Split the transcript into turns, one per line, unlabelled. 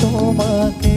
তোমাকে